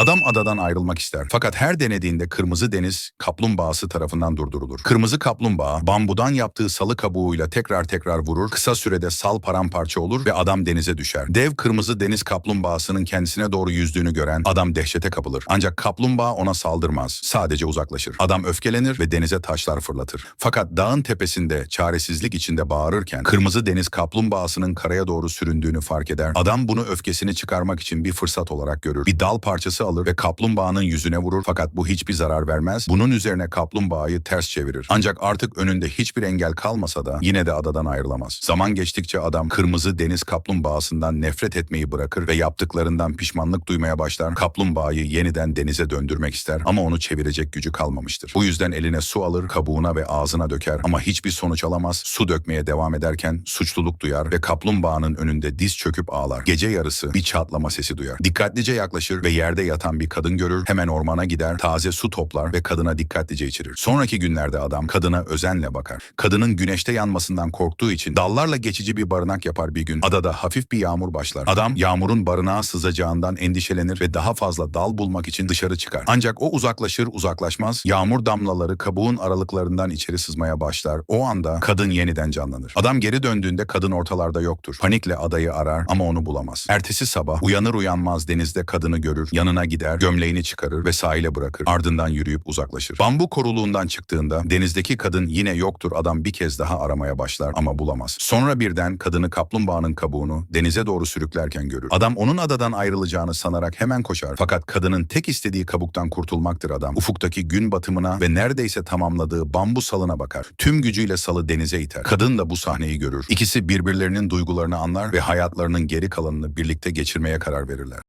Adam adadan ayrılmak ister. Fakat her denediğinde kırmızı deniz kaplumbağası tarafından durdurulur. Kırmızı kaplumbağa bambudan yaptığı salı kabuğuyla tekrar tekrar vurur. Kısa sürede sal paramparça olur ve adam denize düşer. Dev kırmızı deniz kaplumbağasının kendisine doğru yüzdüğünü gören adam dehşete kapılır. Ancak kaplumbağa ona saldırmaz. Sadece uzaklaşır. Adam öfkelenir ve denize taşlar fırlatır. Fakat dağın tepesinde çaresizlik içinde bağırırken kırmızı deniz kaplumbağasının karaya doğru süründüğünü fark eder. Adam bunu öfkesini çıkarmak için bir fırsat olarak görür. Bir dal parçası alır ve kaplumbağanın yüzüne vurur fakat bu hiçbir zarar vermez. Bunun üzerine kaplumbağayı ters çevirir. Ancak artık önünde hiçbir engel kalmasa da yine de adadan ayrılamaz. Zaman geçtikçe adam kırmızı deniz kaplumbağasından nefret etmeyi bırakır ve yaptıklarından pişmanlık duymaya başlar. Kaplumbağayı yeniden denize döndürmek ister ama onu çevirecek gücü kalmamıştır. Bu yüzden eline su alır, kabuğuna ve ağzına döker ama hiçbir sonuç alamaz. Su dökmeye devam ederken suçluluk duyar ve kaplumbağanın önünde diz çöküp ağlar. Gece yarısı bir çatlama sesi duyar. Dikkatlice yaklaşır ve yerde yatan bir kadın görür. Hemen ormana gider, taze su toplar ve kadına dikkatlice içirir. Sonraki günlerde adam kadına özenle bakar. Kadının güneşte yanmasından korktuğu için dallarla geçici bir barınak yapar bir gün. Adada hafif bir yağmur başlar. Adam yağmurun barınağa sızacağından endişelenir ve daha fazla dal bulmak için dışarı çıkar. Ancak o uzaklaşır uzaklaşmaz yağmur damlaları kabuğun aralıklarından içeri sızmaya başlar. O anda kadın yeniden canlanır. Adam geri döndüğünde kadın ortalarda yoktur. Panikle adayı arar ama onu bulamaz. Ertesi sabah uyanır uyanmaz denizde kadını görür. Yanına gider, gömleğini çıkarır ve sahile bırakır. Ardından yürüyüp uzaklaşır. Bambu koruluğundan çıktığında denizdeki kadın yine yoktur. Adam bir kez daha aramaya başlar ama bulamaz. Sonra birden kadını kaplumbağanın kabuğunu denize doğru sürüklerken görür. Adam onun adadan ayrılacağını sanarak hemen koşar. Fakat kadının tek istediği kabuktan kurtulmaktır adam. Ufuktaki gün batımına ve neredeyse tamamladığı bambu salına bakar. Tüm gücüyle salı denize iter. Kadın da bu sahneyi görür. İkisi birbirlerinin duygularını anlar ve hayatlarının geri kalanını birlikte geçirmeye karar verirler.